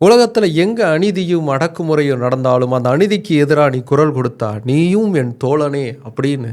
உலகத்தில் எங்கே அநீதியும் அடக்குமுறையும் நடந்தாலும் அந்த அநீதிக்கு எதிராக நீ குரல் கொடுத்தா நீயும் என் தோழனே அப்படின்னு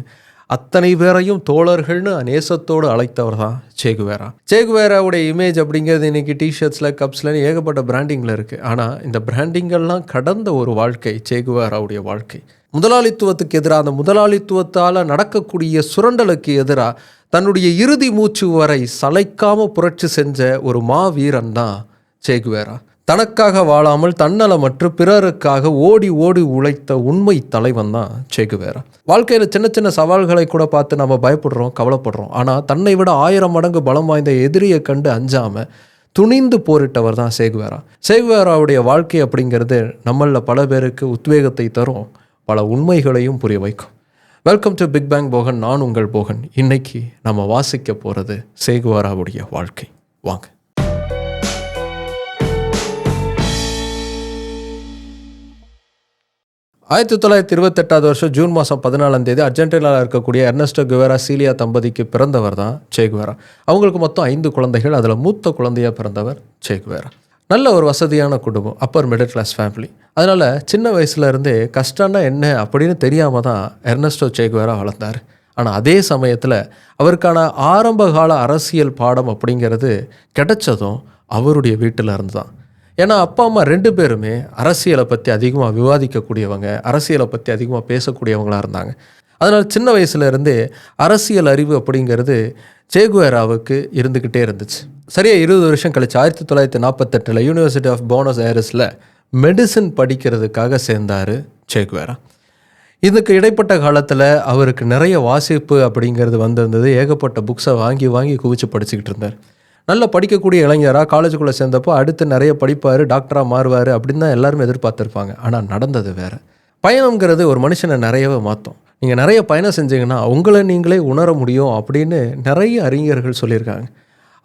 அத்தனை பேரையும் தோழர்கள்னு நேசத்தோடு அழைத்தவர் தான் சேகுவேரா சேகுவேராவுடைய இமேஜ் அப்படிங்கிறது இன்னைக்கு டிஷர்ட்ஸில் கப்ஸில் ஏகப்பட்ட பிராண்டிங்கில் இருக்குது ஆனால் இந்த பிராண்டிங்கெல்லாம் கடந்த ஒரு வாழ்க்கை சேகுவேராவுடைய வாழ்க்கை. முதலாளித்துவத்துக்கு எதிராக அந்த முதலாளித்துவத்தால் நடக்கக்கூடிய சுரண்டலுக்கு எதிராக தன்னுடைய இறுதி மூச்சு வரை சளைக்காமல் புரட்சி செஞ்ச ஒரு மாவீரன் தான் சேகுவேரா தனக்காக வாழாமல் தன்னலமற்று பிறருக்காக ஓடி ஓடி உழைத்த உண்மை தலைவன் தான் சேகுவேரா வாழ்க்கையில் சின்ன சின்ன சவால்களை கூட பார்த்து நம்ம பயப்படுறோம் கவலைப்படுறோம். ஆனால் தன்னை விட ஆயிரம் மடங்கு பலம் வாய்ந்த எதிரியை கண்டு அஞ்சாமல் துணிந்து போரிட்டவர் தான் சேகுவேரா சேகுவேராவுடைய வாழ்க்கை அப்படிங்கிறது நம்மளில் பல பேருக்கு உத்வேகத்தை தரும் பல உண்மைகளையும் புரிய வைக்கும். Welcome to big bang Bogan நான் உங்கள் போகன். இன்னைக்கு நம்ம வாசிக்க போகிறது சேகுவேராவுடைய வாழ்க்கை. வாங்க. ஆயிரத்தி தொள்ளாயிரத்தி இருபத்தெட்டாவது வருஷம் ஜூன் மாதம் பதினாலாம் தேதி அர்ஜென்டினாவில் இருக்கக்கூடிய எர்னஸ்டோ குவேரா சீலியா தம்பதிக்கு பிறந்தவர் தான் சேகுவேரா அவங்களுக்கு மொத்தம் ஐந்து குழந்தைகள் அதில் மூத்த குழந்தையாக பிறந்தவர் சேகுவேரா நல்ல ஒரு வசதியான குடும்பம் அப்பர் மிடில் கிளாஸ் ஃபேமிலி அதனால் சின்ன வயசுலேருந்தே கஷ்டம்னா என்ன அப்படின்னு தெரியாமல் தான் எர்னஸ்டோ சேகுவேரா வளர்ந்தார். ஆனால் அதே சமயத்தில் அவருக்கான ஆரம்பகால அரசியல் பாடம் அப்படிங்கிறது கிடைச்சதும் அவருடைய வீட்டில் இருந்து தான் ஏன்னா அப்பா அம்மா ரெண்டு பேருமே அரசியலை பற்றி அதிகமாக விவாதிக்கக்கூடியவங்க அரசியலை பற்றி அதிகமாக பேசக்கூடியவங்களாக இருந்தாங்க. அதனால் சின்ன வயசுலேருந்தே அரசியல் அறிவு அப்படிங்கிறது சேகுவேராவுக்கு இருந்துக்கிட்டே இருந்துச்சு. சரியா இருபது வருஷம் கழிச்சு ஆயிரத்தி தொள்ளாயிரத்தி நாற்பத்தெட்டில் யூனிவர்சிட்டி ஆஃப் போனஸ் ஏரஸில் மெடிசன் படிக்கிறதுக்காக சேர்ந்தார் சேகுவேரா இதுக்கு இடைப்பட்ட காலத்தில் அவருக்கு நிறைய வாசிப்பு அப்படிங்கிறது வந்திருந்தது. ஏகப்பட்ட புக்ஸை வாங்கி வாங்கி குவிச்சு படிச்சுக்கிட்டு இருந்தார். நல்லா படிக்கக்கூடிய இளைஞராக காலேஜுக்குள்ளே சேர்ந்தப்போ அடுத்து நிறைய படிப்பார் டாக்டராக மாறுவார் அப்படின்னு தான் எல்லாருமே எதிர்பார்த்துருப்பாங்க. ஆனால் நடந்தது வேறு. பயணங்கிறது ஒரு மனுஷனை நிறையவே மாற்றும் நீங்கள் நிறைய பயணம் செஞ்சீங்கன்னா உங்களை நீங்களே உணர முடியும் அப்படின்னு நிறைய அறிஞர்கள் சொல்லியிருக்காங்க.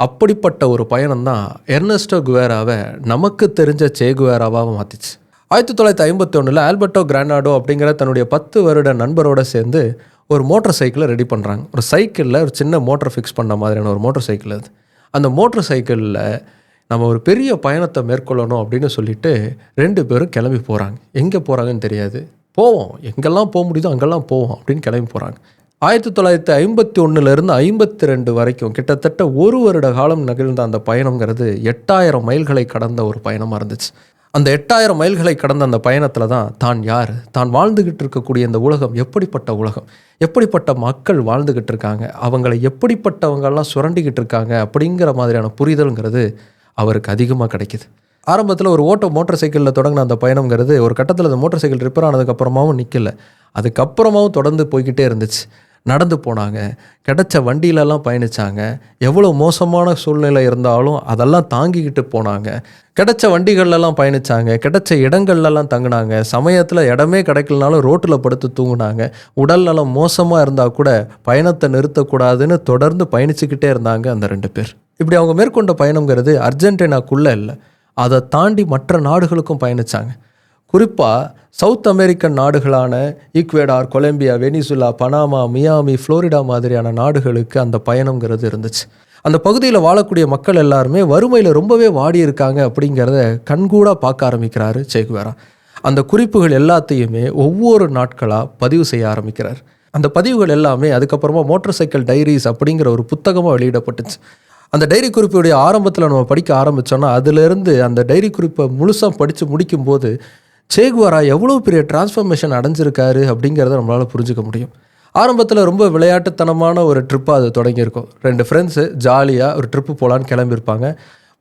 அப்படிப்பட்ட ஒரு பயணம் தான் எர்னஸ்டோ குவேராவை நமக்கு தெரிஞ்ச சே குவேராவாக மாற்றிச்சு ஆயிரத்தி தொள்ளாயிரத்தி ஐம்பத்தி ஒன்றில் ஆல்பர்டோ கிரானாடோ அப்படிங்கிற தன்னுடைய பத்து வருட நண்பரோட சேர்ந்து ஒரு மோட்டர் சைக்கிளை ரெடி பண்ணுறாங்க ஒரு சைக்கிளில் ஒரு சின்ன மோட்டர் ஃபிக்ஸ் பண்ண மாதிரியான ஒரு மோட்டர் சைக்கிள் அது. அந்த மோட்டர் சைக்கிளில் நம்ம ஒரு பெரிய பயணத்தை மேற்கொள்ளணும் அப்படின்னு சொல்லிட்டு ரெண்டு பேரும் கிளம்பி போகிறாங்க எங்கே போகிறாங்கன்னு தெரியாது. போவோம். எங்கெல்லாம் போக முடியுதோ அங்கெல்லாம் போவோம் அப்படின்னு கிளம்பி போகிறாங்க ஆயிரத்தி தொள்ளாயிரத்தி ஐம்பத்தி ஒன்றுலேருந்து ஐம்பத்தி ரெண்டு வரைக்கும் கிட்டத்தட்ட ஒரு வருட காலம் நிகழ்ந்த அந்த பயணங்கிறது எட்டாயிரம் மைல்களை கடந்த ஒரு பயணமாக இருந்துச்சு. அந்த எட்டாயிரம் மைல்களை கடந்த அந்த பயணத்தில் தான் தான் யார்? தான் வாழ்ந்துக்கிட்டு இருக்கக்கூடிய இந்த உலகம் எப்படிப்பட்ட உலகம்? எப்படிப்பட்ட மக்கள் வாழ்ந்துக்கிட்டு இருக்காங்க? அவங்களை எப்படிப்பட்டவங்கெல்லாம் சுரண்டிக்கிட்டு இருக்காங்க? அப்படிங்கிற மாதிரியான புரிதல்ங்கிறது அவருக்கு அதிகமாக கிடைக்குது. ஆரம்பத்தில் ஒரு ஓட்டோ மோட்டார் சைக்கிளில் தொடங்கின அந்த பயணங்கிறது ஒரு கட்டத்தில் அந்த மோட்டார் சைக்கிள் ரிப்பேர் ஆனதுக்கப்புறமாவும் நிற்கல அதுக்கப்புறமாவும் தொடர்ந்து போய்கிட்டே இருந்துச்சு. நடந்து போனாங்க. கிடைச்ச வண்டியிலலாம் பயணிச்சாங்க. எவ்வளோ மோசமான சூழ்நிலை இருந்தாலும் அதெல்லாம் தாங்கிக்கிட்டு போனாங்க. கிடைச்ச வண்டிகள்லாம் பயணிச்சாங்க. கிடைச்ச இடங்கள்லலாம் தங்கினாங்க. சமயத்தில் இடமே கிடைக்கலனாலும் ரோட்டில் படுத்து தூங்கினாங்க. உடல் நலம் மோசமாக இருந்தால் கூட பயணத்தை நிறுத்தக்கூடாதுன்னு தொடர்ந்து பயணிச்சுக்கிட்டே இருந்தாங்க அந்த ரெண்டு பேர். இப்படி அவங்க மேற்கொண்ட பயணங்கிறது அர்ஜென்டினாக்குள்ளே இல்லை. அதை தாண்டி மற்ற நாடுகளுக்கும் பயணிச்சாங்க. குறிப்பாக சவுத் அமெரிக்கன் நாடுகளான Ecuador Colombia Venezuela Panama Miami Florida மாதிரியான நாடுகளுக்கு அந்த பயணங்கிறது இருந்துச்சு. அந்த பகுதியில் வாழக்கூடிய மக்கள் எல்லாருமே வறுமையில் ரொம்பவே வாடி இருக்காங்க அப்படிங்கிறத கண்கூடாக பார்க்க ஆரம்பிக்கிறாரு சேகுவேரா அந்த குறிப்புகள் எல்லாத்தையுமே ஒவ்வொரு நாட்களாக பதிவு செய்ய ஆரம்பிக்கிறார். அந்த பதிவுகள் எல்லாமே அதுக்கப்புறமா மோட்டார் சைக்கிள் டைரிஸ் அப்படிங்கிற ஒரு புத்தகமாக வெளியிடப்பட்டுச்சு. அந்த டைரி குறிப்புடைய ஆரம்பத்தில் நம்ம படிக்க ஆரம்பித்தோன்னா அதுலேருந்து அந்த டைரி குறிப்பை முழுசாக படித்து முடிக்கும்போது சேகுவாரா எவ்வளோ பெரிய டிரான்ஸ்ஃபர்மேஷன் அடைஞ்சிருக்காரு அப்படிங்கிறத நம்மளால் புரிஞ்சுக்க முடியும். ஆரம்பத்தில் ரொம்ப விளையாட்டுத்தனமான ஒரு ட்ரிப்பாக அது தொடங்கியிருக்கும். ரெண்டு ஃப்ரெண்ட்ஸு ஜாலியாக ஒரு ட்ரிப்பு போகலான்னு கிளம்பியிருப்பாங்க.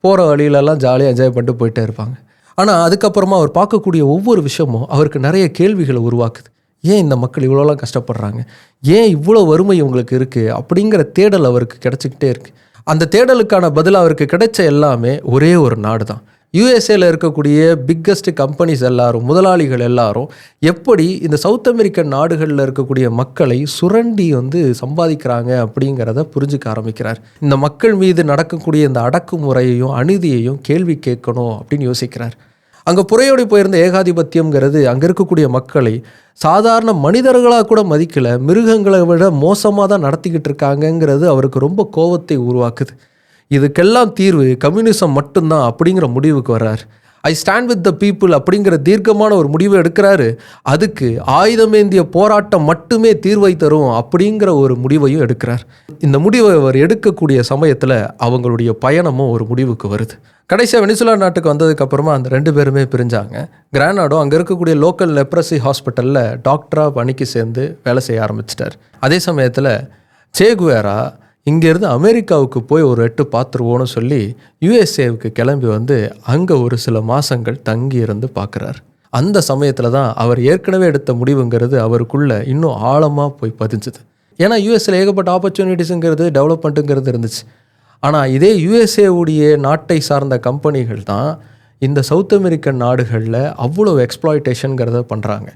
போகிற வழியிலலாம் ஜாலியாக என்ஜாய் பண்ணிட்டு போயிட்டே இருப்பாங்க. ஆனால் அதுக்கப்புறமா அவர் பார்க்கக்கூடிய ஒவ்வொரு விஷயமும் அவருக்கு நிறைய கேள்விகளை உருவாக்குது. ஏன் இந்த மக்கள் இவ்வளோலாம் கஷ்டப்படுறாங்க? ஏன் இவ்வளோ வறுமை இவங்களுக்கு இருக்குது அப்படிங்கிற தேடல் அவருக்கு கிடச்சிக்கிட்டே இருக்குது அந்த தேடலுக்கான பதில் அவருக்கு கிடைச்ச எல்லாமே ஒரே ஒரு நாடு தான் யூஎஸ்ஏல இருக்கக்கூடிய பிக்கஸ்ட் கம்பெனிஸ் எல்லாரும் முதலாளிகள் எல்லாரும் எப்படி இந்த சவுத் அமெரிக்கன் நாடுகளில் இருக்கக்கூடிய மக்களை சுரண்டி வந்து சம்பாதிக்கிறாங்க அப்படிங்கிறத புரிஞ்சுக்க ஆரம்பிக்கிறார். இந்த மக்கள் மீது நடக்கக்கூடிய இந்த அடக்குமுறையையும் அநீதியையும் கேள்வி கேட்கணும் அப்படின்னு யோசிக்கிறார். அங்கே புறையோடி போயிருந்த ஏகாதிபத்தியம்ங்கிறது அங்கே இருக்கக்கூடிய மக்களை சாதாரண மனிதர்களாக கூட மதிக்கலை மிருகங்களை விட மோசமாக தான் நடத்திக்கிட்டு இருக்காங்கங்கிறது அவருக்கு ரொம்ப கோபத்தை உருவாக்குது. இதுக்கெல்லாம் தீர்வு கம்யூனிசம் மட்டும்தான் அப்படிங்கிற முடிவுக்கு வர்றார். I stand with the people அப்படிங்கிற தீர்க்கமான ஒரு முடிவை எடுக்கிறாரு. அதுக்கு ஆயுதமேந்திய போராட்டம் மட்டுமே தீர்வை தரும் அப்படிங்கிற ஒரு முடிவையும் எடுக்கிறார். இந்த முடிவை அவர் எடுக்கக்கூடிய சமயத்தில் அவங்களுடைய பயணமும் ஒரு முடிவுக்கு வருது. கடைசியாக வெனிசுலா நாட்டுக்கு வந்ததுக்கப்புறமா அந்த ரெண்டு பேருமே பிரிஞ்சாங்க. கிரானாடோ அங்கே இருக்கக்கூடிய லோக்கல் லெப்ரசி ஹாஸ்பிட்டலில் டாக்டராக பணிக்கு சேர்ந்து வேலை செய்ய ஆரம்பிச்சிட்டார். அதே சமயத்தில் சேகுவேரா இங்கேருந்து அமெரிக்காவுக்கு போய் ஒரு எட்டு பார்த்துருவோன்னு சொல்லி யுஎஸ்ஏவுக்கு கிளம்பி வந்து அங்கே ஒரு சில மாதங்கள் தங்கி இருந்து பார்க்குறாரு. அந்த சமயத்தில் தான் அவர் ஏற்கனவே எடுத்த முடிவுங்கிறது அவருக்குள்ளே இன்னும் ஆழமாக போய் பதிஞ்சுது. ஏன்னா யுஎஸ்சில் ஏகப்பட்ட ஆப்பர்ச்சுனிட்டிஸுங்கிறது டெவலப்மெண்ட்டுங்கிறது இருந்துச்சு. ஆனால் இதே யுஎஸ்ஏவுடைய நாட்டை சார்ந்த கம்பெனிகள் தான் இந்த சவுத் அமெரிக்கன் நாடுகளில் அவ்வளோ எக்ஸ்ப்ளாய்டேஷனுங்கிறத பண்ணுறாங்க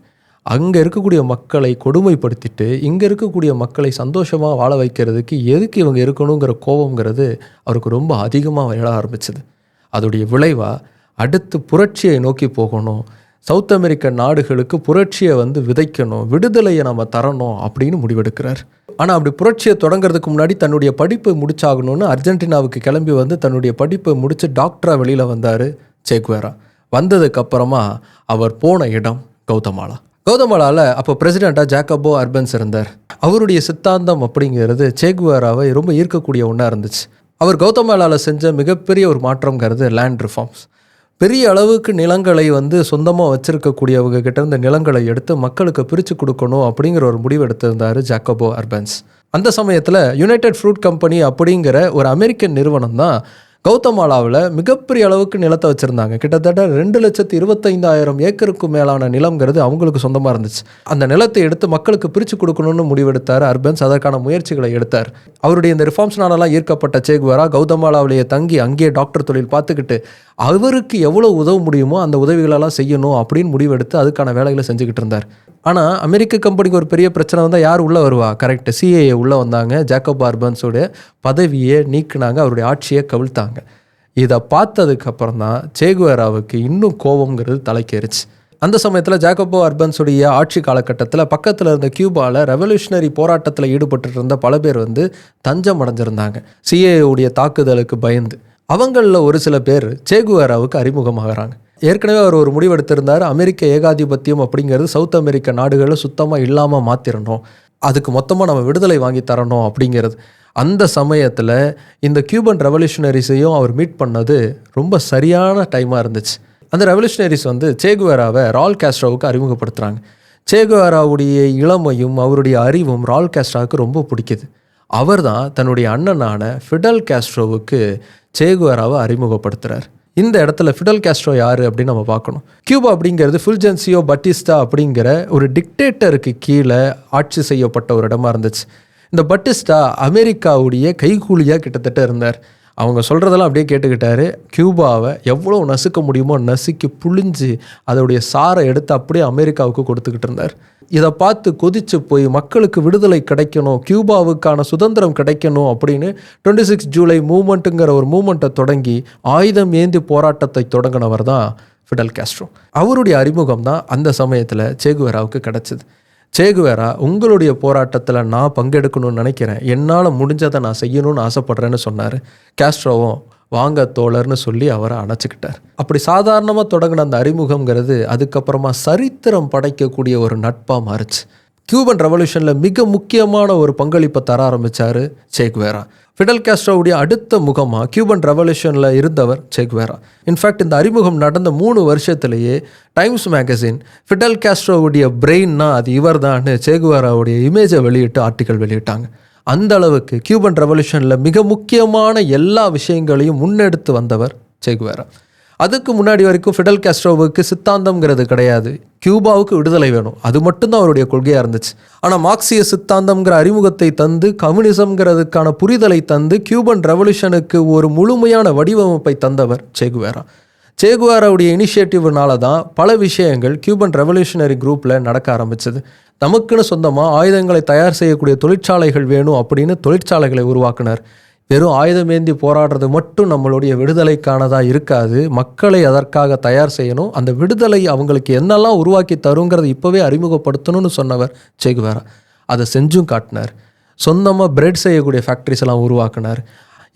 அங்கே இருக்கக்கூடிய மக்களை கொடுமைப்படுத்திட்டு இங்கே இருக்கக்கூடிய மக்களை சந்தோஷமாக வாழ வைக்கிறதுக்கு எதுக்கு இவங்க இருக்கணுங்கிற கோபங்கிறது அவருக்கு ரொம்ப அதிகமாக எழ ஆரம்பிச்சது. அதோடைய விளைவாக அடுத்து புரட்சியை நோக்கி போகணும் சவுத் அமெரிக்க நாடுகளுக்கு புரட்சியை வந்து விதைக்கணும் விடுதலையை நம்ம தரணும் அப்படின்னு முடிவெடுக்கிறார். ஆனால் அப்படி புரட்சியை தொடங்குறதுக்கு முன்னாடி தன்னுடைய படிப்பை முடிச்சாகணும்னு அர்ஜென்டினாவுக்கு கிளம்பி வந்து தன்னுடைய படிப்பை முடித்து டாக்டராக வெளியில் வந்தார் சேக்வேரா வந்ததுக்கப்புறமா அவர் போன இடம் கௌதமாலா. கௌதமலாவில் அப்போ பிரசிடெண்ட்டாக ஜாக்கபோ அர்பன்ஸ் இருந்தார். அவருடைய சித்தாந்தம் அப்படிங்கிறது சேகுவாராவை ரொம்ப ஈர்க்கக்கூடிய ஒன்றா இருந்துச்சு. அவர் கௌதமலாவில் செஞ்ச மிகப்பெரிய ஒரு மாற்றம்ங்கிறது லேண்ட் ரிஃபார்ம்ஸ் பெரிய அளவுக்கு நிலங்களை வந்து சொந்தமாக வச்சுருக்கக்கூடியவங்க கிட்டேருந்து நிலங்களை எடுத்து மக்களுக்கு பிரித்து கொடுக்கணும் அப்படிங்கிற ஒரு முடிவு எடுத்திருந்தார் ஜாக்கபோ அர்பன்ஸ். அந்த சமயத்தில் யுனைடெட் ஃப்ரூட் கம்பெனி அப்படிங்கிற ஒரு அமெரிக்கன் நிறுவனம் தான் கௌதமாலாவில் மிகப்பெரிய அளவுக்கு நிலத்தை வச்சுருந்தாங்க. கிட்டத்தட்ட ரெண்டு லட்சத்தி இருபத்தைந்தாயிரம் ஏக்கருக்கு மேலான நிலம்ங்கிறது அவங்களுக்கு சொந்தமாக இருந்துச்சு. அந்த நிலத்தை எடுத்து மக்களுக்கு பிரித்து கொடுக்கணும்னு முடிவெடுத்தார் அர்பன்ஸ். அதற்கான முயற்சிகளை எடுத்தார். அவருடைய இந்த ரிஃபார்ம்ஸ்னாலலாம் ஈர்க்கப்பட்ட சேகுவரா கௌதமாலாவிலேயே தங்கி அங்கேயே டாக்டர் தொழில் பார்த்துக்கிட்டு அவருக்கு எவ்வளோ உதவ முடியுமோ அந்த உதவிகளெல்லாம் செய்யணும் அப்படின்னு முடிவெடுத்து அதுக்கான வேலைகளை செஞ்சுக்கிட்டு இருந்தார். ஆனால் அமெரிக்க கம்பெனிக்கு ஒரு பெரிய பிரச்சனை வந்தால் யார் உள்ளே வருவா? கரெக்ட் சிஏஏ உள்ளே வந்தாங்க. ஜாக்கப் ஆர்பன்ஸோடைய பதவியை நீக்கினாங்க. அவருடைய ஆட்சியை கவிழ்த்தாங்க. இதை பார்த்ததுக்கப்புறம் தான் சேகுவேராவுக்கு இன்னும் கோபங்கிறது தலைக்கேறிச்சு. அந்த சமயத்தில் ஜாக்கபோ அர்பன்ஸுடைய ஆட்சி காலகட்டத்தில் பக்கத்தில் இருந்த கியூபாவில் ரெவல்யூஷனரி போராட்டத்தில் ஈடுபட்டு இருந்த பல பேர் வந்து தஞ்சம் அடைஞ்சிருந்தாங்க. சிஏஏ உடைய தாக்குதலுக்கு பயந்து. அவங்களில் ஒரு சில பேர் சேகுவேராவுக்கு அறிமுகமாகறாங்க. ஏற்கனவே அவர் ஒரு முடிவெடுத்திருந்தார். அமெரிக்க ஏகாதிபத்தியம் அப்படிங்கிறது சவுத் அமெரிக்க நாடுகளில் சுத்தமாக இல்லாமல் மாற்றிடணும் அதுக்கு மொத்தமாக நம்ம விடுதலை வாங்கி தரணும் அப்படிங்கிறது. அந்த சமயத்தில் இந்த கியூபன் ரெவல்யூஷனரிஸையும் அவர் மீட் பண்ணது ரொம்ப சரியான டைமாக இருந்துச்சு. அந்த ரெவல்யூஷனரிஸ் வந்து சேகுவேராவை ரால் கேஸ்ட்ரோவுக்கு அறிமுகப்படுத்துகிறாங்க சேகுவேராவுடைய இளமையும் அவருடைய அறிவும் ரால் கேஸ்ட்ராவுக்கு ரொம்ப பிடிக்குது. அவர் தான் தன்னுடைய அண்ணனான ஃபிடல் கேஸ்ட்ரோவுக்கு சேகுவேராவை அறிமுகப்படுத்துகிறார் இந்த இடத்துல ஃபிடல் கேஸ்ட்ரோ யார் அப்படின்னு நம்ம பார்க்கணும். கியூபா அப்படிங்கிறது ஃபுல்ஜென்சியோ பட்டிஸ்டா அப்படிங்கிற ஒரு டிக்டேட்டருக்கு கீழே ஆட்சி செய்யப்பட்ட ஒரு இடமா இருந்துச்சு. இந்த பட்டிஸ்டா அமெரிக்காவுடைய கைகூலியாக கிட்டத்தட்ட இருந்தார். அவங்க சொல்கிறதெல்லாம் அப்படியே கேட்டுக்கிட்டாரு. கியூபாவை எவ்வளோ நசுக்க முடியுமோ நசுக்கி புழிஞ்சு அதோடைய சாரை எடுத்து அப்படியே அமெரிக்காவுக்கு கொடுத்துக்கிட்டு இருந்தார். இதை பார்த்து கொதிச்சு போய் மக்களுக்கு விடுதலை கிடைக்கணும் கியூபாவுக்கான சுதந்திரம் கிடைக்கணும் அப்படின்னு டுவெண்ட்டி சிக்ஸ் ஜூலை மூமெண்ட்டுங்கிற ஒரு மூமெண்ட்டை தொடங்கி ஆயுதம் ஏந்தி போராட்டத்தை தொடங்கினவர் தான் ஃபிடல் கேஸ்ட்ரோ அவருடைய அறிமுகம் தான் அந்த சமயத்தில் சேகுவராவுக்கு கிடச்சிது. சேகுவேரா உங்களுடைய போராட்டத்தில் நான் பங்கெடுக்கணும்னு நினைக்கிறேன். என்னால் முடிஞ்சதை நான் செய்யணும்னு ஆசைப்பட்றேன்னு சொன்னார். கேஸ்ட்ரோவும் வாங்க தோழர்னு சொல்லி அவரை அணைச்சிக்கிட்டார். அப்படி சாதாரணமாக தொடங்கின அந்த அறிமுகம்ங்கிறது அதுக்கப்புறமா சரித்திரம் படைக்கக்கூடிய ஒரு நட்பாக மாறுச்சு. கியூபன் ரெவல்யூஷனில் மிக முக்கியமான ஒரு பங்களிப்பை தர ஆரம்பித்தார் சேக்வேரா ஃபிடல் கேஸ்ட்ரோவுடைய அடுத்த முகமாக கியூபன் ரெவல்யூஷனில் இருந்தவர் சேக்வேரா இன்ஃபேக்ட் இந்த அறிமுகம் நடந்த மூணு வருஷத்துலேயே டைம்ஸ் மேகசின் ஃபிடல் கேஸ்ட்ரோவுடைய பிரெயின்னா அது இவர் தான் சேகுவேராவுடைய இமேஜை வெளியிட்டு ஆர்டிக்கல் வெளியிட்டாங்க. அந்த அளவுக்கு கியூபன் ரெவல்யூஷனில் மிக முக்கியமான எல்லா விஷயங்களையும் முன்னெடுத்து வந்தவர் சேகுவேரா அதுக்கு முன்னாடி வரைக்கும் ஃபிடல் கேஸ்ட்ரோவுக்கு சித்தாந்தம்ங்கிறது கிடையாது. கியூபாவுக்கு விடுதலை வேணும். அது மட்டும்தான் அவருடைய கொள்கையாக இருந்துச்சு. ஆனால் மார்க்சிய சித்தாந்தம்ங்கிற அறிமுகத்தை தந்து கம்யூனிசம்ங்கிறதுக்கான புரிதலை தந்து கியூபன் ரெவல்யூஷனுக்கு ஒரு முழுமையான வடிவமைப்பை தந்தவர் செகுவேரா சேகுவாராவுடைய இனிஷியேட்டிவ்னால தான் பல விஷயங்கள் கியூபன் ரெவல்யூஷனரி குரூப்பில் நடக்க ஆரம்பிச்சது. நமக்குன்னு சொந்தமாக ஆயுதங்களை தயார் செய்யக்கூடிய தொழிற்சாலைகள் வேணும் அப்படின்னு தொழிற்சாலைகளை உருவாக்குனார். வெறும் ஆயுதமேந்தி போராடுறது மட்டும் நம்மளுடைய விடுதலைக்கானதாக இருக்காது. மக்களை அதற்காக தயார் செய்யணும். அந்த விடுதலை அவங்களுக்கு என்னெல்லாம் உருவாக்கி தருங்கிறத இப்போவே அறிமுகப்படுத்தணும்னு சொன்னவர் சேகுவேரா அதை செஞ்சும் காட்டினார். சொந்தமாக பிரெட் செய்யக்கூடிய ஃபேக்ட்ரிஸ் எல்லாம் உருவாக்குனார்.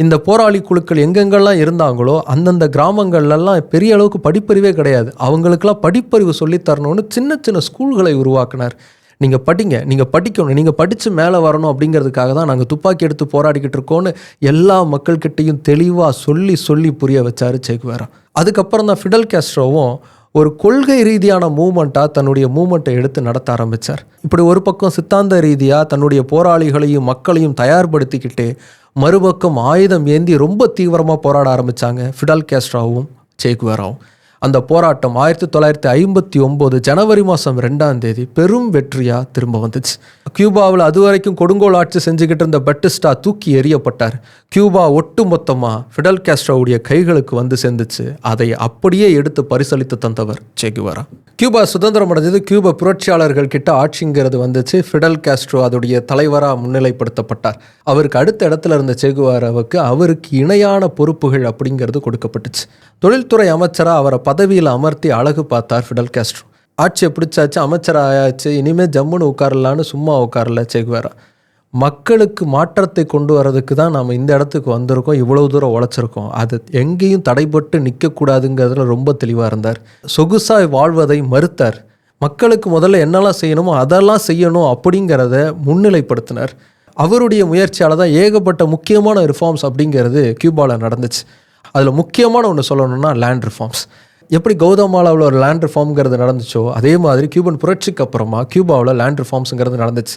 இந்த போராளி குழுக்கள் எங்கெங்கெல்லாம் இருந்தாங்களோ அந்தந்த கிராமங்கள்லாம் பெரிய அளவுக்கு படிப்பறிவே கிடையாது. அவங்களுக்கெல்லாம் படிப்பறிவு சொல்லித்தரணும்னு சின்ன சின்ன ஸ்கூல்களை உருவாக்குனார். நீங்கள் படிங்க நீங்கள் படிக்கணும் நீங்கள் படித்து மேலே வரணும் அப்படிங்கிறதுக்காக தான் நாங்கள் துப்பாக்கி எடுத்து போராடிக்கிட்டு இருக்கோன்னு எல்லா மக்கள்கிட்டையும் தெளிவாக சொல்லி சொல்லி புரிய வச்சார் சேக்குவேரா அதுக்கப்புறம் தான் ஃபிடல் கேஸ்ட்ரோவும் ஒரு கொள்கை ரீதியான மூமெண்ட்டாக தன்னுடைய மூமெண்ட்டை எடுத்து நடத்த ஆரம்பித்தார் இப்படி ஒரு பக்கம் சித்தாந்த ரீதியாக தன்னுடைய போராளிகளையும் மக்களையும் தயார்படுத்திக்கிட்டு மறுபக்கம் ஆயுதம் ஏந்தி ரொம்ப தீவிரமாக போராட ஆரம்பித்தாங்க ஃபிடல் கேஸ்ட்ராவும் சேகுவேராவும் அந்த போராட்டம் ஆயிரத்தி தொள்ளாயிரத்தி ஐம்பத்தி ஒம்பது ஜனவரி மாதம் ரெண்டாம் தேதி பெரும் வெற்றியாக திரும்ப வந்துச்சு. கியூபாவில் அது வரைக்கும் கொடுங்கோல் ஆட்சி செஞ்சுக்கிட்டு இருந்த பட்டிஸ்டா தூக்கி எறியப்பட்டார். கியூபா ஒட்டு மொத்தமாக ஃபிடல் கேஸ்ட்ரோவுடைய கைகளுக்கு வந்து சேர்ந்துச்சு. அதை அப்படியே எடுத்து பரிசளித்து தந்தவர் செகுவாரா கியூபா சுதந்திரம் அடைஞ்சது கியூபா புரட்சியாளர்கள் கிட்ட ஆட்சிங்கிறது வந்துச்சு. ஃபிடல் கேஸ்ட்ரோ அதோடைய தலைவராக முன்னிலைப்படுத்தப்பட்டார். அவருக்கு அடுத்த இடத்துல இருந்த செகுவாராவுக்கு அவருக்கு இணையான பொறுப்புகள் அப்படிங்கிறது கொடுக்கப்பட்டுச்சு. தொழில்துறை அமைச்சராக அவரை பதவியில் அமர்த்தி அழகு பார்த்தார் ஃபிடல் கேஸ்ட்ரோ. ஆட்சியை பிடிச்சாச்சு அமைச்சர் ஆயாச்சு இனிமேல் ஜம்முன்னு உட்காரலான்னு சும்மா உட்காரல சேகுவாரா மக்களுக்கு மாற்றத்தை கொண்டு வரதுக்கு தான் நம்ம இந்த இடத்துக்கு வந்திருக்கோம் இவ்வளோ தூரம் உழைச்சிருக்கோம். அது எங்கேயும் தடைப்பட்டு நிற்கக்கூடாதுங்கிறதுல ரொம்ப தெளிவாக இருந்தார். சொகுசாய் வாழ்வதை மறுத்தார். மக்களுக்கு முதல்ல என்னெல்லாம் செய்யணுமோ அதெல்லாம் செய்யணும் அப்படிங்கிறத முன்னிலைப்படுத்தினார். அவருடைய முயற்சியால் தான் ஏகப்பட்ட முக்கியமான ரிஃபார்ம்ஸ் அப்படிங்கிறது கியூபாவில் நடந்துச்சு. அதில் முக்கியமான ஒன்று சொல்லணும்னா லேண்ட் ரிஃபார்ம்ஸ் எப்படி கௌதமாலாவில் ஒரு லேண்ட் ரிஃபார்ம்ங்கிறது நடந்துச்சோ அதே மாதிரி கியூபன் புரட்சிக்கு அப்புறமா கியூபாவில் லேண்ட் ரிஃபார்ம்ஸுங்கிறது நடந்துச்சு.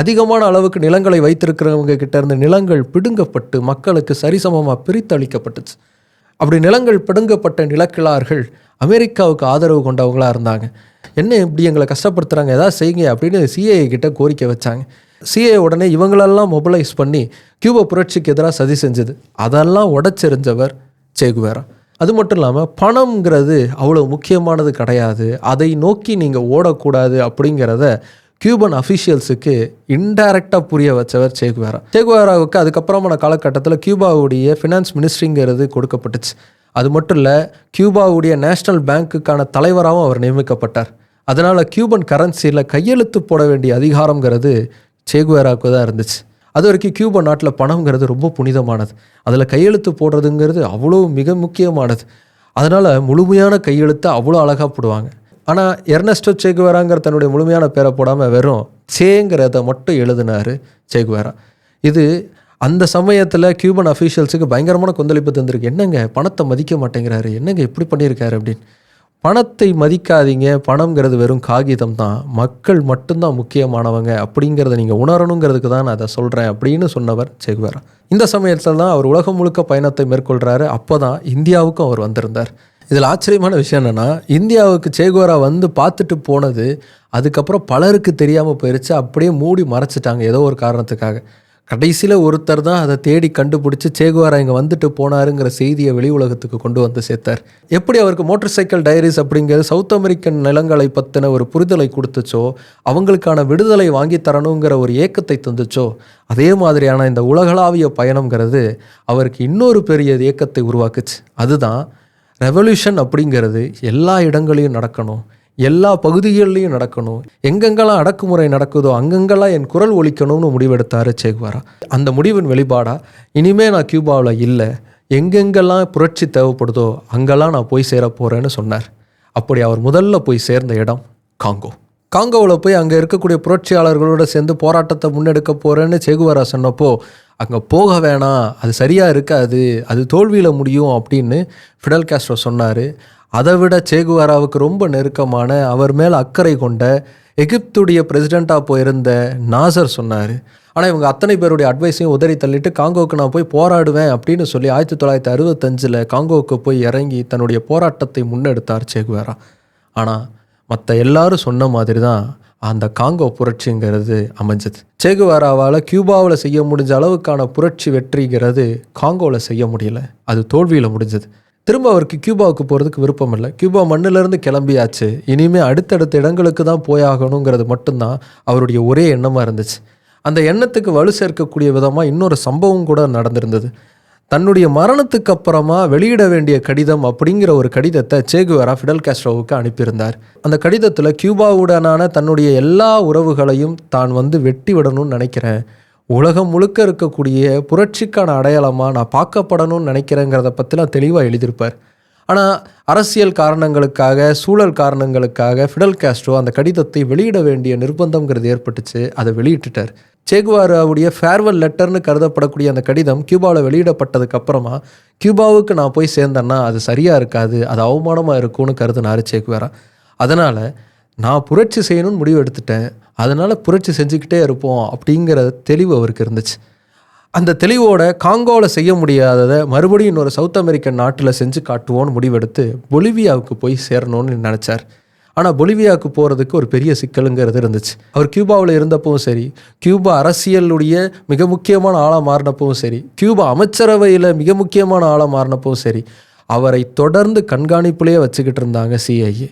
அதிகமான அளவுக்கு நிலங்களை வைத்திருக்கிறவங்க கிட்ட இருந்து நிலங்கள் பிடுங்கப்பட்டு மக்களுக்கு சரிசமமாக பிரித்தளிக்கப்பட்டுச்சு. அப்படி நிலங்கள் பிடுங்கப்பட்ட நிலக்கிழார்கள் அமெரிக்காவுக்கு ஆதரவு கொண்டவங்களாக இருந்தாங்க. என்ன இப்படி எங்களை கஷ்டப்படுத்துகிறாங்க ஏதாவது செய்யுங்க அப்படின்னு சிஏஏ கிட்ட கோரிக்கை வச்சாங்க. சிஏ உடனே இவங்களெல்லாம் மொபைலைஸ் பண்ணி கியூப புரட்சிக்கு எதிராக சதி செஞ்சது. அதெல்லாம் உடச்செறிஞ்சவர் சேகுவேரா. அது மட்டும் இல்லாமல் பணம்ங்கிறது அவ்வளோ முக்கியமானது கிடையாது. அதை நோக்கி நீங்கள் ஓடக்கூடாது அப்படிங்கிறத கியூபன் அஃபிஷியல்ஸுக்கு இன்டைரக்டாக புரிய வச்சவர் சேகுவேரா சேகுவேராவுக்கு அதுக்கப்புறமான காலகட்டத்தில் கியூபாவுடைய ஃபினான்ஸ் மினிஸ்ட்ரிங்கிறது கொடுக்கப்பட்டுச்சு. அது மட்டும் இல்லை கியூபாவுடைய நேஷனல் பேங்க்குக்கான தலைவராகவும் அவர் நியமிக்கப்பட்டார். அதனால் கியூபன் கரன்சியில் கையெழுத்து போட வேண்டிய அதிகாரங்கிறது சேகுவேராவுக்கு தான் இருந்துச்சு. அது வரைக்கும் கியூபா நாட்டில் பணம்ங்கிறது ரொம்ப புனிதமானது. அதில் கையெழுத்து போடுறதுங்கிறது அவ்வளோ மிக முக்கியமானது. அதனால் முழுமையான கையெழுத்தை அவ்வளோ அழகாக போடுவாங்க. ஆனால் எர்னஸ்டோ சேகுவேராங்கிற தன்னுடைய முழுமையான பேரை போடாமல் வெறும் சேங்கிறத மட்டும் எழுதினார் சேகுவேரா. இது அந்த சமயத்தில் கியூபன் அஃபீஷியல்ஸுக்கு பயங்கரமான கொந்தளிப்பு தந்திருக்கு. என்னங்க பணத்தை மதிக்க மாட்டேங்கிறாரு. என்னங்க இப்படி பண்ணியிருக்காரு அப்படின்னு. பணத்தை மதிக்காதீங்க. பணங்கிறது வெறும் காகிதம் தான் மக்கள் மட்டும்தான் முக்கியமானவங்க அப்படிங்கிறத நீங்கள் உணரணுங்கிறதுக்கு தான் நான் அதை சொல்கிறேன் அப்படின்னு சொன்னவர் செகுவேரா. இந்த சமயத்தில் தான் அவர் உலகம் முழுக்க பயணத்தை மேற்கொள்கிறாரு அப்போ தான் இந்தியாவுக்கும் அவர் வந்திருந்தார். இதில் ஆச்சரியமான விஷயம் என்னென்னா இந்தியாவுக்கு சேகுவேரா வந்து பார்த்துட்டு போனது அதுக்கப்புறம் பலருக்கு தெரியாமல் போயிடுச்சு அப்படியே மூடி மறைச்சிட்டாங்க ஏதோ ஒரு காரணத்துக்காக. கடைசியில் ஒருத்தர் தான் அதை தேடி கண்டுபிடிச்சி சேகுவாரா இங்கே வந்துட்டு போனாருங்கிற செய்தியை வெளி உலகத்துக்கு கொண்டு வந்து சேர்த்தார். எப்படி அவருக்கு மோட்டார் சைக்கிள் டைரிஸ் அப்படிங்கிறது சவுத் அமெரிக்கன் நிலங்களை பற்றின ஒரு புரிதலை கொடுத்துச்சோ அவங்களுக்கான விடுதலை வாங்கி தரணுங்கிற ஒரு ஏக்கத்தை தந்துச்சோ அதே மாதிரியான இந்த உலகளாவிய பயணம்ங்கிறது அவருக்கு இன்னொரு பெரிய இயக்கத்தை உருவாக்குச்சு. அதுதான் ரெவல்யூஷன் அப்படிங்கிறது எல்லா இடங்களையும் நடக்கணும். எல்லா பகுதிகள்லையும் நடக்கணும். எங்கெங்கெல்லாம் அடக்குமுறை நடக்குதோ அங்கங்கெல்லாம் என் குரல் ஒழிக்கணும்னு முடிவெடுத்தார் சேகுவாரா. அந்த முடிவின் வெளிப்பாடாக இனிமே நான் கியூபாவில் இல்லை. எங்கெங்கெல்லாம் புரட்சி தேவைப்படுதோ அங்கெல்லாம் நான் போய் சேர போகிறேன்னு சொன்னார். அப்படி அவர் முதல்ல போய் சேர்ந்த இடம் காங்கோ. காங்கோவில் போய் அங்கே இருக்கக்கூடிய புரட்சியாளர்களோடு சேர்ந்து போராட்டத்தை முன்னெடுக்க போகிறேன்னு சேகுவாரா சொன்னப்போ அங்கே போக வேணாம் அது சரியாக இருக்காது அது தோல்வியில் முடியும் அப்படின்னு ஃபிடல் காஸ்ட்ரோ சொன்னார். அதை விட சேகுவாராவுக்கு ரொம்ப நெருக்கமான அவர் மேலே அக்கறை கொண்ட எகிப்துடைய பிரசிடெண்ட்டாக போயிருந்த நாசர் சொன்னார். ஆனால் இவங்க அத்தனை பேருடைய அட்வைஸையும் உதறி தள்ளிட்டு காங்கோவுக்கு நான் போய் போராடுவேன் அப்படின்னு சொல்லி ஆயிரத்தி தொள்ளாயிரத்தி அறுபத்தஞ்சில் காங்கோவுக்கு போய் இறங்கி தன்னுடைய போராட்டத்தை முன்னெடுத்தார் சேகுவாரா ஆனால் மற்ற எல்லாரும் சொன்ன மாதிரி தான் அந்த காங்கோ புரட்சிங்கிறது அமைஞ்சது. சேகுவாராவால் கியூபாவில் செய்ய முடிஞ்ச அளவுக்கான புரட்சி வெற்றிங்கிறது காங்கோவில் செய்ய முடியல. அது தோல்வியில் முடிஞ்சது. திரும்ப அவருக்கு கியூபாவுக்கு போகிறதுக்கு விருப்பம் இல்லை. கியூபா மண்ணிலேருந்து கிளம்பியாச்சு. இனிமேல் அடுத்தடுத்த இடங்களுக்கு தான் போயாகணுங்கிறது மட்டும்தான் அவருடைய ஒரே எண்ணமாக இருந்துச்சு. அந்த எண்ணத்துக்கு வலு சேர்க்கக்கூடிய விதமாக இன்னொரு சம்பவம் கூட நடந்திருந்தது. தன்னுடைய மரணத்துக்கு அப்புறமா வெளியிட வேண்டிய கடிதம் அப்படிங்கிற ஒரு கடிதத்தை சேகுவரா ஃபிடல் காஸ்ட்ரோவுக்கு அனுப்பியிருந்தார். அந்த கடிதத்தில் கியூபாவுடனான தன்னுடைய எல்லா உறவுகளையும் தான் வந்து வெட்டி விடணும்னு நினைக்கிறேன். உலகம் முழுக்க இருக்கக்கூடிய புரட்சிக்கான அடையாளமாக நான் பார்க்கப்படணும்னு நினைக்கிறேங்கிறத பற்றிலாம் தெளிவாக எழுதியிருப்பார். ஆனால் அரசியல் காரணங்களுக்காக சூழல் காரணங்களுக்காக ஃபிடல் காஸ்ட்ரோ அந்த கடிதத்தை வெளியிட வேண்டிய நிர்பந்தம்ங்கிறது ஏற்பட்டுச்சு. அதை வெளியிட்டுட்டார். சேகுவாராவுடைய ஃபேர்வெல் லெட்டர்னு கருதப்படக்கூடிய அந்த கடிதம் கியூபாவில் வெளியிடப்பட்டதுக்கு அப்புறமா கியூபாவுக்கு நான் போய் சேர்ந்தேன்னா அது சரியாக இருக்காது அது அவமானமாக இருக்கும்னு கருதுனாரு சேகுவாரா அதனால் நான் புரட்சி செய்யணும்னு முடிவு எடுத்துட்டேன். அதனால் புரட்சி செஞ்சுக்கிட்டே இருப்போம் அப்படிங்கிற தெளிவு அவருக்கு இருந்துச்சு. அந்த தெளிவோட காங்கோவில் செய்ய முடியாததை மறுபடியும் இன்னொரு சவுத் அமெரிக்கன் நாட்டில் செஞ்சு காட்டுவோன்னு முடிவெடுத்து பொலிவியாவுக்கு போய் சேரணும்னு நினச்சார். ஆனால் பொலிவியாவுக்கு போகிறதுக்கு ஒரு பெரிய சிக்கலுங்கிறது இருந்துச்சு. அவர் கியூபாவில் இருந்தப்பவும் சரி கியூபா அரசியலுடைய மிக முக்கியமான ஆளாக மாறினப்பவும் சரி கியூபா அமைச்சரவையில் மிக முக்கியமான ஆளாக மாறினப்பவும் சரி அவரை தொடர்ந்து கண்காணிப்புலேயே வச்சுக்கிட்டு இருந்தாங்க சிஐஏ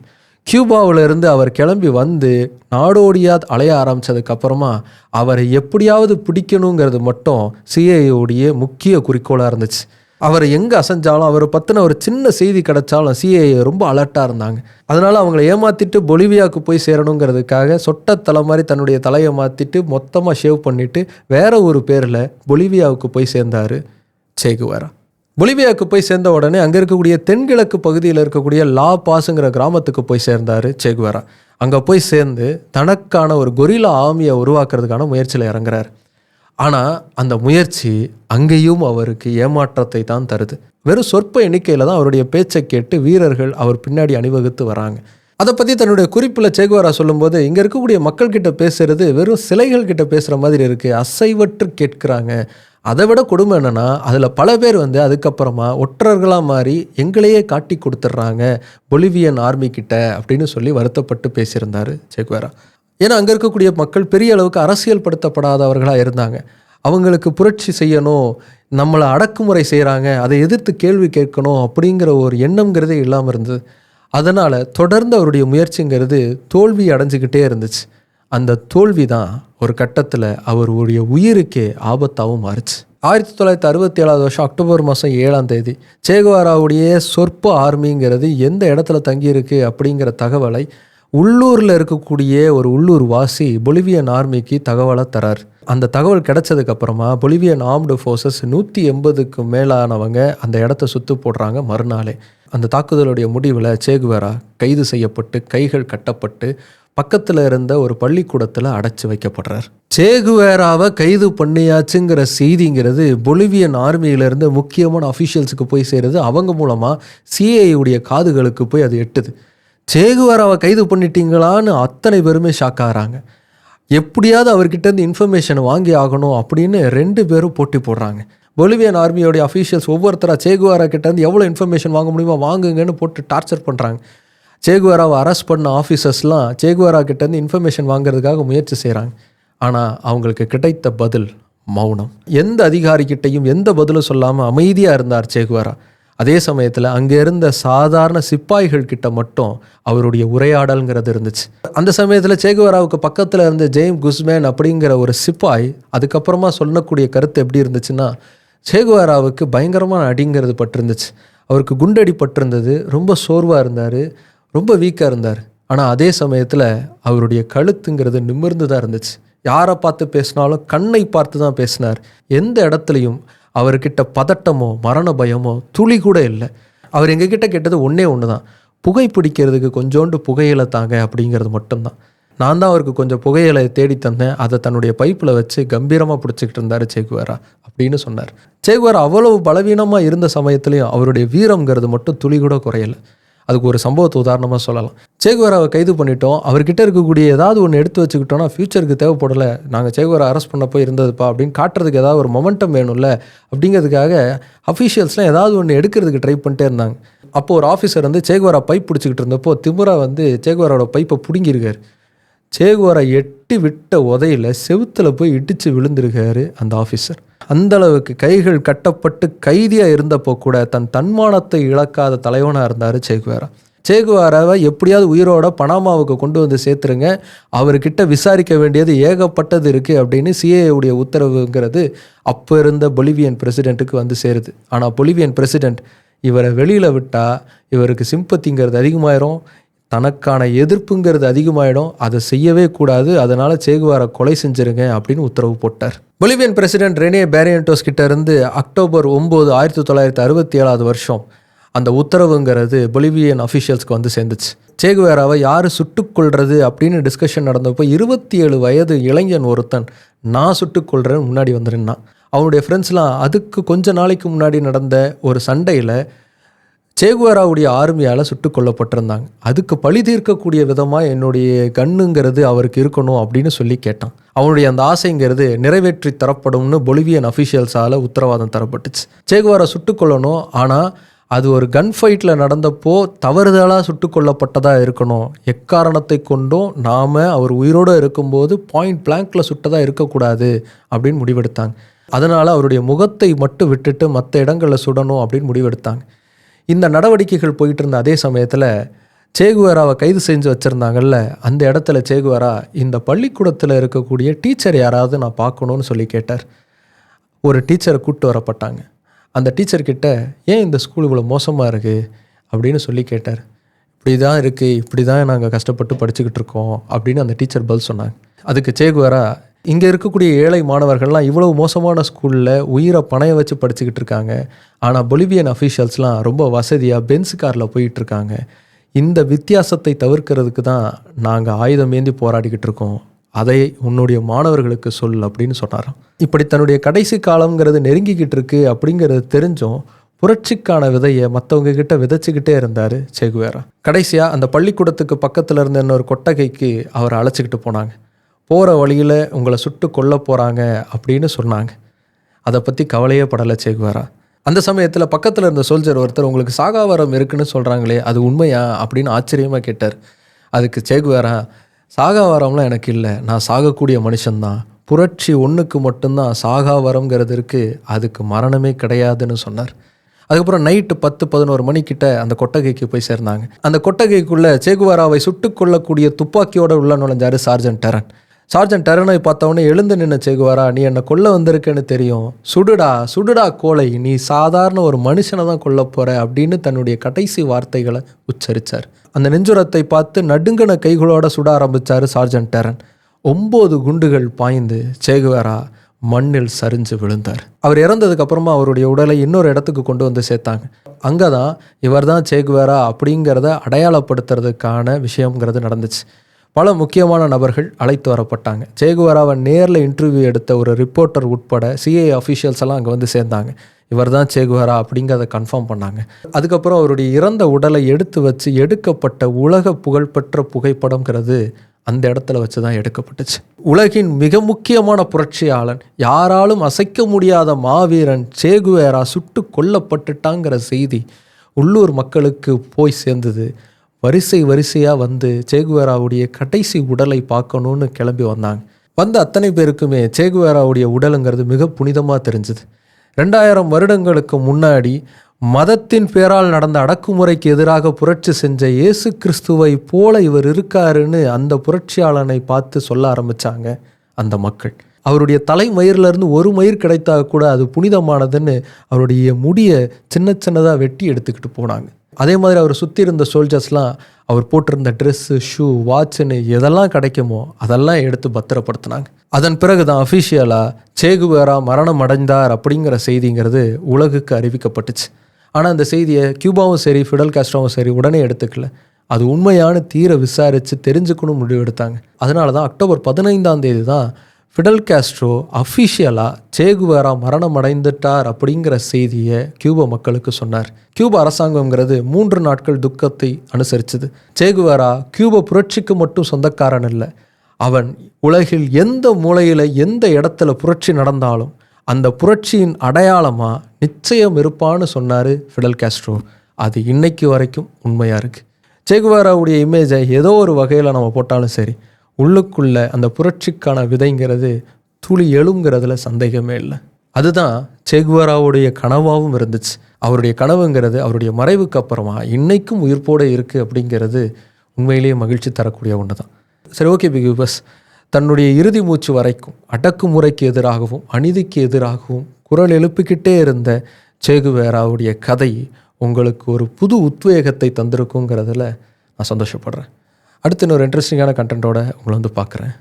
கியூபாவில் இருந்து அவர் கிளம்பி வந்து நாடோடியா அலைய ஆரம்பித்ததுக்கப்புறமா அவரை எப்படியாவது பிடிக்கணுங்கிறது மட்டும் சிஏஏவுடைய முக்கிய குறிக்கோளாக இருந்துச்சு. அவரை எங்கே அசைஞ்சாலும் அவரை பற்றின ஒரு சின்ன செய்தி கிடைச்சாலும் சிஐஏ ரொம்ப அலர்ட்டாக இருந்தாங்க. அதனால் அவங்கள ஏமாற்றிட்டு பொலிவியாவுக்கு போய் சேரணுங்கிறதுக்காக சொட்ட தலை மாதிரி தன்னுடைய தலையை மாற்றிட்டு மொத்தமாக ஷேவ் பண்ணிவிட்டு வேற ஒரு பேரில் பொலிவியாவுக்கு போய் சேர்ந்தார் சேகுவாரா. பொலிவியாவுக்கு போய் சேர்ந்த உடனே அங்கே இருக்கக்கூடிய தென்கிழக்கு பகுதியில் இருக்கக்கூடிய லா பாஸுங்கிற கிராமத்துக்கு போய் சேர்ந்தார் சேகுவாரா அங்கே போய் சேர்ந்து தனக்கான ஒரு கொரிலா ஆமியை உருவாக்குறதுக்கான முயற்சியில் இறங்குறாரு. ஆனால் அந்த முயற்சி அங்கேயும் அவருக்கு ஏமாற்றத்தை தான் தருது. வெறும் சொற்ப எண்ணிக்கையில் தான் அவருடைய பேச்சை கேட்டு வீரர்கள் அவர் பின்னாடி அணிவகுத்து வராங்க. அதை பற்றி தன்னுடைய குறிப்பில் சேகுவாரா சொல்லும்போது இங்கே இருக்கக்கூடிய மக்கள்கிட்ட பேசுறது வெறும் சிலைகள் கிட்ட பேசுகிற மாதிரி இருக்குது அசைவற்று கேட்குறாங்க. அதை விட கொடுமை என்னென்னா அதில் பல பேர் வந்து அதுக்கப்புறமா ஒற்றர்களாக மாறி எங்களையே காட்டி கொடுத்துட்றாங்க பொலிவியன் ஆர்மி கிட்ட அப்படின்னு சொல்லி வருத்தப்பட்டு பேசியிருந்தார் செக்வேரா ஏன்னா அங்கே இருக்கக்கூடிய மக்கள் பெரிய அளவுக்கு அரசியல் படுத்தப்படாதவர்களாக இருந்தாங்க. அவங்களுக்கு புரட்சி செய்யணும் நம்மளை அடக்குமுறை செய்கிறாங்க அதை எதிர்த்து கேள்வி கேட்கணும் அப்படிங்கிற ஒரு எண்ணம்ங்கிறதே இல்லாமல் இருந்தது. அதனால் தொடர்ந்து அவருடைய முயற்சிங்கிறது தோல்வி அடைஞ்சிக்கிட்டே இருந்துச்சு. அந்த தோல்வி தான் ஒரு கட்டத்தில் அவருடைய உயிருக்கே ஆபத்தாகவும் மாறுச்சு. ஆயிரத்தி தொள்ளாயிரத்தி அறுபத்தி ஏழாவது வருஷம் அக்டோபர் மாதம் ஏழாம் தேதி சேகுவாராவுடைய சொற்ப ஆர்மிங்கிறது எந்த இடத்துல தங்கியிருக்கு அப்படிங்கிற தகவலை உள்ளூரில் இருக்கக்கூடிய ஒரு உள்ளூர் வாசி பொலிவியன் ஆர்மிக்கு தகவலை தரார். அந்த தகவல் கிடைச்சதுக்கப்புறமா பொலிவியன் ஆர்ம்டு ஃபோர்ஸஸ் நூற்றி எண்பதுக்கு மேலானவங்க அந்த இடத்த சுத்து போடுறாங்க மறுநாளே. அந்த தாக்குதலுடைய முடிவில் சேகுவேரா கைது செய்யப்பட்டு கைகள் கட்டப்பட்டு பக்கத்தில் இருந்த ஒரு பள்ளிக்கூடத்தில் அடைச்சி வைக்கப்படுறார். சேகுவேராவை கைது பண்ணியாச்சுங்கிற செய்திங்கிறது பொலிவியன் ஆர்மியிலேருந்து முக்கியமான அஃபிஷியல்ஸுக்கு போய் சேருது. அவங்க மூலமாக சிஐயுடைய காதுகளுக்கு போய் அது எட்டுது. சேகுவேராவை கைது பண்ணிட்டீங்களான்னு அத்தனை பேருமே ஷாக் ஆகிறாங்க. எப்படியாவது அவர்கிட்ட இருந்து இன்ஃபர்மேஷன் வாங்கி ஆகணும் அப்படின்னு ரெண்டு பேரும் போட்டி போடுறாங்க. பொலிவியன் ஆர்மியோடைய அஃபீஷியல்ஸ் ஒவ்வொருத்தராக சேகுவாரா கிட்டேருந்து எவ்வளோ இன்ஃபர்மேஷன் வாங்க முடியுமோ வாங்குங்கன்னு போட்டு டார்ச்சர் பண்ணுறாங்க சேகுவாராவை அரெஸ்ட் பண்ண ஆஃபீஸர்ஸ்லாம் சேகுவாரா கிட்டேருந்து இன்ஃபர்மேஷன் வாங்குறதுக்காக முயற்சி செய்கிறாங்க ஆனால் அவங்களுக்கு கிடைத்த பதில் மௌனம். எந்த அதிகாரிக்கிட்டையும் எந்த பதிலும் சொல்லாமல் அமைதியாக இருந்தார் சேகுவாரா அதே சமயத்தில் அங்கே இருந்த சாதாரண சிப்பாய்கள் கிட்ட மட்டும் அவருடைய உரையாடல்ங்கிறது இருந்துச்சு. அந்த சமயத்தில் சேகுவராவுக்கு பக்கத்தில் இருந்த ஜெய்ம் குஸ்மேன் அப்படிங்கிற ஒரு சிப்பாய் அதுக்கப்புறமா சொல்லக்கூடிய கருத்து எப்படி இருந்துச்சுன்னா சேகுவாராவுக்கு பயங்கரமான அடிங்கிறது பட்டிருந்துச்சு. அவருக்கு குண்டடி பட்டிருந்தது ரொம்ப சோர்வாக இருந்தார். ரொம்ப வீக்காக இருந்தார். ஆனால் அதே சமயத்தில் அவருடைய கழுத்துங்கிறது நிமிர்ந்து தான் இருந்துச்சு. யாரை பார்த்து பேசினாலும் கண்ணை பார்த்து தான் பேசினார். எந்த இடத்துலையும் அவர்கிட்ட பதட்டமோ மரண பயமோ துளி கூட இல்லை. அவர் எங்ககிட்ட கேட்டது ஒன்றே ஒன்று தான் புகை பிடிக்கிறதுக்கு கொஞ்சோண்டு புகையில தாங்க அப்படிங்கிறது மட்டும்தான். நான் தான் அவருக்கு கொஞ்சம் புகையிலை தேடி தந்தேன். அதை தன்னுடைய பைப்பில் வச்சு கம்பீரமாக பிடிச்சிக்கிட்டு இருந்தார் சேகுவாரா அப்படின்னு சொன்னார். சேகுவாரா அவ்வளவு பலவீனமாக இருந்த சமயத்துலையும் அவருடைய வீரம்ங்கிறது மட்டும் துளி கூட குறையலை. அதுக்கு ஒரு சம்பவத்தை உதாரணமாக சொல்லலாம். சேகுவராவை கைது பண்ணிட்டோம். அவர்கிட்ட இருக்கக்கூடிய ஏதாவது ஒன்று எடுத்து வச்சுக்கிட்டோம்னா ஃப்யூச்சருக்கு தேவைப்படலை. நாங்கள் சேகுவரா அரெஸ்ட் பண்ண போய் இருந்ததுப்பா அப்படின்னு காட்டுறதுக்கு ஏதாவது ஒரு மொமெண்டம் வேணும்ல அப்படிங்கிறதுக்காக அஃபீஷியல்ஸ்லாம் ஏதாவது ஒன்று எடுக்கிறதுக்கு ட்ரை பண்ணிட்டே இருந்தாங்க. அப்போது ஒரு ஆஃபீஸர் வந்து சேகுவரா பைப் பிடிச்சிக்கிட்டு இருந்தப்போ திமுரா வந்து சேகுவராவோட பைப்பை பிடுங்கியிருக்காரு. சேகுவரா எட்டி விட்ட உதையில் செவுத்துல போய் இடிச்சு விழுந்திருக்காரு அந்த ஆஃபீஸர் அந்த அளவுக்கு கைகள் கட்டப்பட்டு கைதியாக இருந்தப்போ கூட தன் தன்மானத்தை இழக்காத தலைவனாக இருந்தார் சேகுவாரா. சேகுவாராவை எப்படியாவது உயிரோட பனாமாவுக்கு கொண்டு வந்து சேர்த்துருங்க. அவர்கிட்ட விசாரிக்க வேண்டியது ஏகப்பட்டது இருக்குது அப்படின்னு சிஏவுடைய உத்தரவுங்கிறது அப்போ இருந்த பொலிவியன் பிரசிடெண்ட்டுக்கு வந்து சேருது. ஆனால் பொலிவியன் பிரசிடெண்ட் இவரை வெளியில் விட்டால் இவருக்கு சிம்பத்திங்கிறது அதிகமாயிரும். தனக்கான எதிர்ப்புங்கிறது அதிகமாயிடும். அதை செய்யவே கூடாது. அதனால சேகுவாரை கொலை செஞ்சிருங்க அப்படின்னு உத்தரவு போட்டார். பொலிவியன் பிரசிடென்ட் ரெனே பேரியன்டோஸ் கிட்ட இருந்து அக்டோபர் ஒம்பது ஆயிரத்தி தொள்ளாயிரத்தி அறுபத்தி ஏழாவது வருஷம் அந்த உத்தரவுங்கிறது பொலிவியன் அஃபிஷியல்ஸ்க்கு வந்து சேர்ந்துச்சு. சேகுவேராவை யார் சுட்டுக்கொள்றது அப்படின்னு டிஸ்கஷன் நடந்தப்போ இருபத்தி ஏழு வயது இளைஞன் ஒருத்தன் நான் சுட்டுக்கொள்றேன்னு முன்னாடி வந்துருந்தான் அவனுடைய ஃப்ரெண்ட்ஸ்லாம் அதுக்கு கொஞ்ச நாளைக்கு முன்னாடி நடந்த ஒரு சண்டையில் சேகுவராவுடைய ஆர்மியால் சுட்டு கொல்லப்பட்டிருந்தாங்க. அதுக்கு பழி தீர்க்கக்கூடிய விதமாக என்னுடைய கண்ணுங்கிறது அவருக்கு இருக்கணும் அப்படின்னு சொல்லி கேட்டான். அவனுடைய அந்த ஆசைங்கிறது நிறைவேற்றி தரப்படும்னு பொலிவியன் அஃபிஷியல்ஸால் உத்தரவாதம் தரப்பட்டுச்சு. சேகுவாரா சுட்டு கொல்லணும் ஆனால் அது ஒரு கன் ஃபைட்டில் நடந்தப்போ தவறுதலாக சுட்டு கொல்லப்பட்டதாக இருக்கணும். எக்காரணத்தை கொண்டும் நாம் அவர் உயிரோடு இருக்கும்போது பாயிண்ட் பிளாங்க்கில் சுட்டதாக இருக்கக்கூடாது அப்படின்னு முடிவெடுத்தாங்க. அதனால் அவருடைய முகத்தை மட்டும் விட்டுட்டு மற்ற இடங்களில் சுடணும் அப்படின்னு முடிவெடுத்தாங்க. இந்த நடவடிக்கைகள் போயிட்டு இருந்த அதே சமயத்தில் சேகுவேராவை கைது செஞ்சு வச்சுருந்தாங்கல்ல அந்த இடத்துல சேகுவேரா இந்த பள்ளிக்கூடத்தில் இருக்கக்கூடிய டீச்சர் யாராவது நான் பார்க்கணுன்னு சொல்லி கேட்டார். ஒரு டீச்சரை கூப்பிட்டு வரப்பட்டாங்க. அந்த டீச்சர்கிட்ட ஏன் இந்த ஸ்கூல் இவ்வளோ மோசமாக இருக்குது அப்படின்னு சொல்லி கேட்டார். இப்படி தான் இருக்குது இப்படி தான் நாங்கள் கஷ்டப்பட்டு படிச்சுக்கிட்டு இருக்கோம் அப்படின்னு அந்த டீச்சர் பதில் சொன்னாங்க. அதுக்கு சேகுவேரா இங்கே இருக்கக்கூடிய ஏழை மாணவர்கள்லாம் இவ்வளவு மோசமான ஸ்கூலில் உயிரை பணைய வச்சு படிச்சுக்கிட்டு இருக்காங்க. ஆனால் பொலிவியன் அஃபீஷியல்ஸ்லாம் ரொம்ப வசதியாக பென்ஸ் காரில் போயிட்டு இருக்காங்க. இந்த வித்தியாசத்தை தவிர்க்கிறதுக்கு தான் நாங்கள் ஆயுதம் ஏந்தி போராடிக்கிட்டு இருக்கோம். அதை உன்னுடைய மாணவர்களுக்கு சொல் அப்படின்னு சொன்னாராம். இப்படி தன்னுடைய கடைசி காலம்ங்கிறது நெருங்கிக்கிட்டு இருக்கு அப்படிங்கிறது தெரிஞ்சும் புரட்சிக்கான விதையை மற்றவங்க கிட்ட விதைச்சிக்கிட்டே இருந்தார் செகுவேரா. கடைசியாக அந்த பள்ளிக்கூடத்துக்கு பக்கத்தில் இருந்த இன்னொரு கொட்டகைக்கு அவரை அழைச்சிக்கிட்டு போனாங்க. போகிற வழியில் உங்களை சுட்டு கொல்ல போகிறாங்க அப்படின்னு சொன்னாங்க. அதை பற்றி கவலையே படலை சேகுவேரா அந்த சமயத்தில் பக்கத்தில் இருந்த சோல்ஜர் ஒருத்தர் உங்களுக்கு சாகாவரம் இருக்குன்னு சொல்கிறாங்களே அது உண்மையா? அப்படின்னு ஆச்சரியமாக கேட்டார். அதுக்கு சேகுவேரா சாகாவரம்லாம் எனக்கு இல்லை நான் சாகக்கூடிய மனுஷன்தான். புரட்சி ஒன்றுக்கு மட்டும்தான் சாகாவரம்ங்கிறது இருக்குது அதுக்கு மரணமே கிடையாதுன்னு சொன்னார். அதுக்கப்புறம் நைட்டு பத்து பதினோரு மணிக்கிட்ட அந்த கொட்டகைக்கு போய் சேர்ந்தாங்க. அந்த கொட்டகைக்குள்ளே சேகுவாராவை சுட்டுக்கொள்ளக்கூடிய துப்பாக்கியோடு உள்ள நுழைஞ்சாரு சார்ஜன் டெரன். சார்ஜன் டெரனை பார்த்தவொடனே எழுந்து நின்று சேகுவாரா நீ என்னை கொல்ல வந்திருக்கேன்னு தெரியும். சுடுடா சுடுடா கோலை. நீ சாதாரண ஒரு மனுஷனை தான் கொல்ல போற அப்படின்னு தன்னுடைய கடைசி வார்த்தைகளை உச்சரித்தார் அந்த நெஞ்சுரத்தை பார்த்து நடுங்கின கைகளோட சுட ஆரம்பித்தார் சார்ஜன் டெரன். ஒம்பது குண்டுகள் பாய்ந்து சேகுவேரா மண்ணில் சரிஞ்சு விழுந்தார். அவர் இறந்ததுக்கு அப்புறமா அவருடைய உடலை இன்னொரு இடத்துக்கு கொண்டு வந்து சேர்த்தாங்க. அங்கே தான் இவர் தான் சேகுவேரா அப்படிங்கிறத அடையாளப்படுத்துறதுக்கான விஷயங்கிறது நடந்துச்சு. பல முக்கியமான நபர்கள் அழைத்து வரப்பட்டாங்க. சேகுவேராவை நேரில் இன்டர்வியூ எடுத்த ஒரு ரிப்போர்ட்டர் உட்பட சிஐ அஃபீஷியல்ஸ் எல்லாம் அங்கே வந்து சேர்ந்தாங்க. இவர் தான் சேகுவேரா அப்படிங்கிறத கன்ஃபார்ம் பண்ணாங்க. அதுக்கப்புறம் அவருடைய இறந்த உடலை எடுத்து வச்சு எடுக்கப்பட்ட உலக புகழ்பெற்ற புகைப்படங்கிறது அந்த இடத்துல வச்சு தான் எடுக்கப்பட்டுச்சு. உலகின் மிக முக்கியமான புரட்சியாளன் யாராலும் அசைக்க முடியாத மாவீரன் சேகுவேரா சுட்டு கொல்லப்பட்டுட்டாங்கிற செய்தி உள்ளூர் மக்களுக்கு போய் சேர்ந்தது. வரிசை வரிசையாக வந்து சேகுவேராவுடைய கடைசி உடலை பார்க்கணுன்னு கிளம்பி வந்தாங்க. வந்த அத்தனை பேருக்குமே சேகுவேராவுடைய உடலுங்கிறது மிக புனிதமாக தெரிஞ்சுது. ரெண்டாயிரம் வருடங்களுக்கு முன்னாடி மதத்தின் பேரால் நடந்த அடக்குமுறைக்கு எதிராக புரட்சி செஞ்ச இயேசு கிறிஸ்துவை போல இவர் இருக்காருன்னு அந்த புரட்சியாளனை பார்த்து சொல்ல ஆரம்பித்தாங்க அந்த மக்கள். அவருடைய தலைமயிரிலிருந்து ஒரு மயிர் கிடைத்தா கூட அது புனிதமானதுன்னு அவருடைய முடியை சின்ன சின்னதாக வெட்டி எடுத்துக்கிட்டு போனாங்க. அதே மாதிரி அவர் சுற்றி இருந்த சோல்ஜர்ஸ்லாம் அவர் போட்டிருந்த ட்ரெஸ்ஸு ஷூ வாட்சுன்னு எதெல்லாம் கிடைக்குமோ அதெல்லாம் எடுத்து பத்திரப்படுத்தினாங்க. அதன் பிறகு தான் அஃபிஷியலாக சேகுவேரா மரணம் அடைந்தார் அப்படிங்கிற செய்திங்கிறது உலகுக்கு அறிவிக்கப்பட்டுச்சு. ஆனால் அந்த செய்தியை கியூபாவும் சரி ஃபிடல் காஸ்ட்ரோவும் சரி உடனே எடுத்துக்கல. அது உண்மையான தீர விசாரித்து தெரிஞ்சுக்கணும் முடிவு எடுத்தாங்க அதனால தான் அக்டோபர் பதினைந்தாம் தேதி தான் ஃபிடல் காஸ்ட்ரோ அஃபிஷியலாக சேகுவேரா மரணம் அடைந்துட்டார் அப்படிங்கிற செய்தியை கியூபா மக்களுக்கு சொன்னார். கியூபா அரசாங்கங்கிறது மூன்று நாட்கள் துக்கத்தை அனுசரிச்சது. சேகுவேரா கியூபா புரட்சிக்கு மட்டும் சொந்தக்காரன் இல்லை. அவன் உலகில் எந்த மூலையில் எந்த இடத்துல புரட்சி நடந்தாலும் அந்த புரட்சியின் அடையாளமாக நிச்சயம் இருப்பான்னு சொன்னார் ஃபிடல் காஸ்ட்ரோ அது இன்னைக்கு வரைக்கும் உண்மையாக இருக்குது சேகுவேராவுடைய இமேஜை ஏதோ ஒரு வகையில் நம்ம போட்டாலும் சரி உள்ளுக்குள்ளே அந்த புரட்சிக்கான விதைங்கிறது துளி எழுங்கிறதுல சந்தேகமே இல்லை. அதுதான் சேகுவாராவுடைய கனவாகவும் இருந்துச்சு. அவருடைய கனவுங்கிறது அவருடைய மறைவுக்கு அப்புறமா இன்னைக்கும் உயிர்ப்போடு இருக்குது அப்படிங்கிறது உண்மையிலேயே மகிழ்ச்சி தரக்கூடிய ஒன்று தான் சரி ஓகே பிகு பஸ் தன்னுடைய இறுதி மூச்சு வரைக்கும் அடக்குமுறைக்கு எதிராகவும் அநீதிக்கு எதிராகவும் குரல் எழுப்பிக்கிட்டே இருந்த சேகுவேராவுடைய கதை உங்களுக்கு ஒரு புது உத்வேகத்தை தந்திருக்குங்கிறதுல நான் சந்தோஷப்படுறேன். அடுத்து இன்னொரு இன்ட்ரெஸ்டிங்கான கண்டென்ட்டோட உங்களை வந்து பார்க்குறேன்.